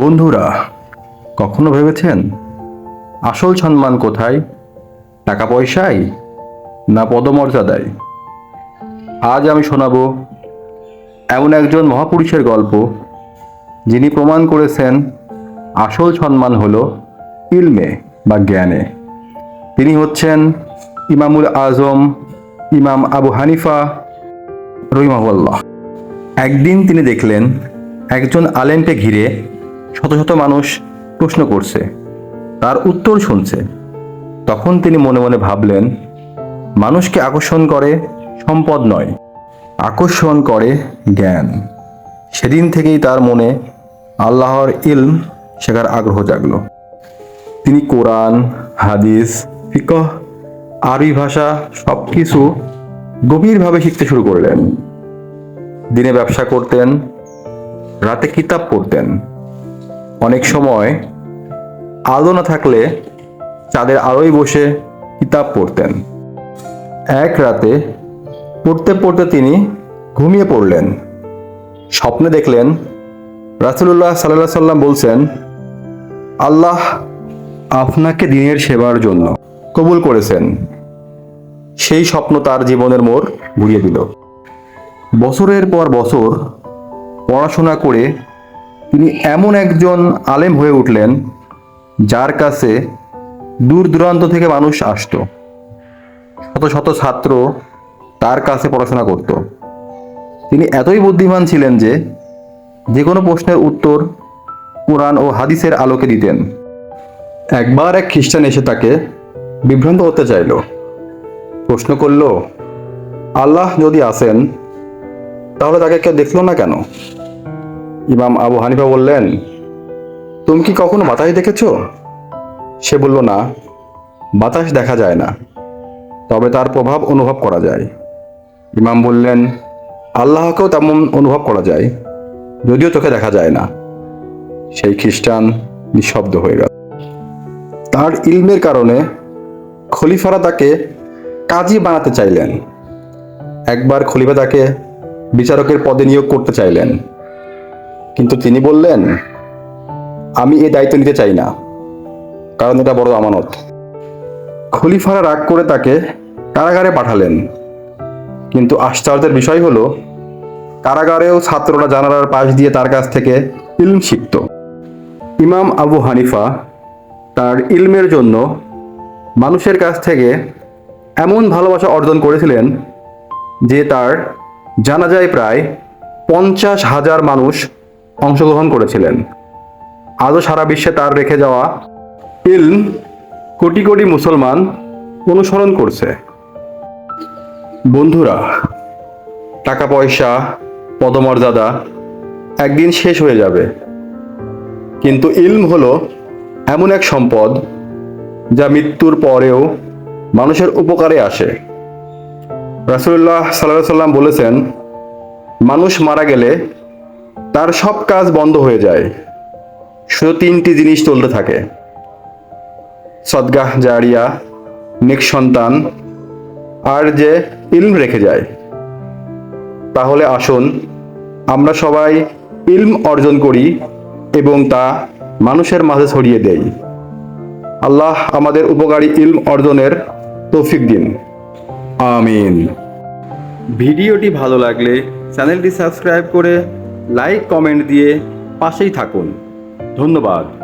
বন্ধুরা, কখনো ভেবেছেন আসল সম্মান কোথায়? টাকা পয়সায় না পদমর্যাদায়? আজ আমি শোনাবো এমন একজন মহাপুরুষের গল্প, যিনি প্রমাণ করেছেন আসল সম্মান হল ইলমে বা জ্ঞানে। তিনি হচ্ছেন ইমামুল আজম, ইমাম আবু হানিফা, রহিমাহুল্লাহ। একদিন তিনি দেখলেন একজন আলেমকে ঘিরে শত শত মানুষ প্রশ্ন করছে, তার উত্তর শুনছে। তখন তিনি মনে মনে ভাবলেন, মানুষকে আকর্ষণ করে সম্পদ নয়, আকর্ষণ করে জ্ঞান। সেদিন থেকেই তার মনে আল্লাহর ইলম শেখার আগ্রহ জাগল। তিনি কোরআন, হাদিস, ফিকহ, আরবি ভাষা সব কিছু গভীরভাবে শিখতে শুরু করলেন। দিনে ব্যবসা করতেন, রাতে কিতাব পড়তেন। অনেক সময় আলো না থাকলে চাঁদের আলোয় বসে কিতাব পড়তেন। এক রাতে পড়তে পড়তে তিনি ঘুমিয়ে পড়লেন। স্বপ্নে দেখলেন রাসুলুল্লাহ সাল্লাহ সাল্লাম বলছেন, আল্লাহ আপনাকে দিনের সেবার জন্য কবুল করেছেন। সেই স্বপ্ন তার জীবনের মোড় ঘুরিয়ে দিল। বছরের পর বছর পড়াশোনা করে তিনি এমন একজন আলেম হয়ে উঠলেন, যার কাছে দূর দূরান্ত থেকে মানুষ আসতো। শত শত ছাত্র তার কাছে পড়াশোনা করত। তিনি এতই বুদ্ধিমান ছিলেন যে যে কোনো প্রশ্নের উত্তর কোরআন ও হাদিসের আলোকে দিতেন। একবার এক খ্রিস্টান এসে তাকে বিভ্রান্ত হতে চাইল। প্রশ্ন করল, আল্লাহ যদি আসেন, তাহলে তাকে কেউ দেখল না কেন? ইমাম আবু হানিফা বললেন, তুমি কি কখনো বাতাস দেখেছ? সে বলল, না, বাতাস দেখা যায় না, তবে তার প্রভাব অনুভব করা যায়। ইমাম বললেন, আল্লাহকেও তেমন অনুভব করা যায়, যদিও চোখে দেখা যায় না। সেই খ্রিস্টান নিঃশব্দ হয়ে গেল। তার ইলমের কারণে খলিফারা তাকে কাজী বানাতে চাইলেন। একবার খলিফা তাকে বিচারকের পদে নিয়োগ করতে চাইলেন। কিন্তু তিনি বললেন, আমি এই দায়িত্ব নিতে চাই না, কারণ এটা বড় আমানত। খলিফারা রাগ করে তাকে কারাগারে পাঠালেন। কিন্তু আশ্চর্যের বিষয় হলো, কারাগারেও ছাত্ররা জানালার পাশ দিয়ে তার কাছ থেকে ইলম শিখত। ইমাম আবু হানিফা তার ইলমের জন্য মানুষের কাছ থেকে এমন ভালোবাসা অর্জন করেছিলেন যে তার জানা যায় প্রায় পঞ্চাশ হাজার মানুষ অংশগ্রহণ করেছিলেন। আজও সারা বিশ্বে তার রেখে যাওয়া ইলম কোটি কোটি মুসলমান অনুসরণ করছে। বন্ধুরা টাকা পয়সা পদমর্যাদা একদিন শেষ হয়ে যাবে। কিন্তু ইলম হলো এমন এক সম্পদ যা মৃত্যুর পরেও মানুষের উপকারে আসে। রাসুল্লাহ সাল্লাহ সাল্লাম বলেছেন, মানুষ মারা গেলে তার সব কাজ বন্ধ হয়ে যায়। শুধু তিনটি জিনিস চলতে থাকে। সদগাহ জারিয়া নেক সন্তান আর যে ইলম রেখে যায়। তাহলে আসুন আমরা সবাই ইলম অর্জন করি এবং তা মানুষের মাঝে ছড়িয়ে দেই। আল্লাহ আমাদের উপকারী ইলম অর্জনের তৌফিক দিন। আমিন। ভিডিওটি ভালো লাগলে চ্যানেলটি সাবস্ক্রাইব করে লাইক কমেন্ট দিয়ে পাশেই থাকুন। ধন্যবাদ।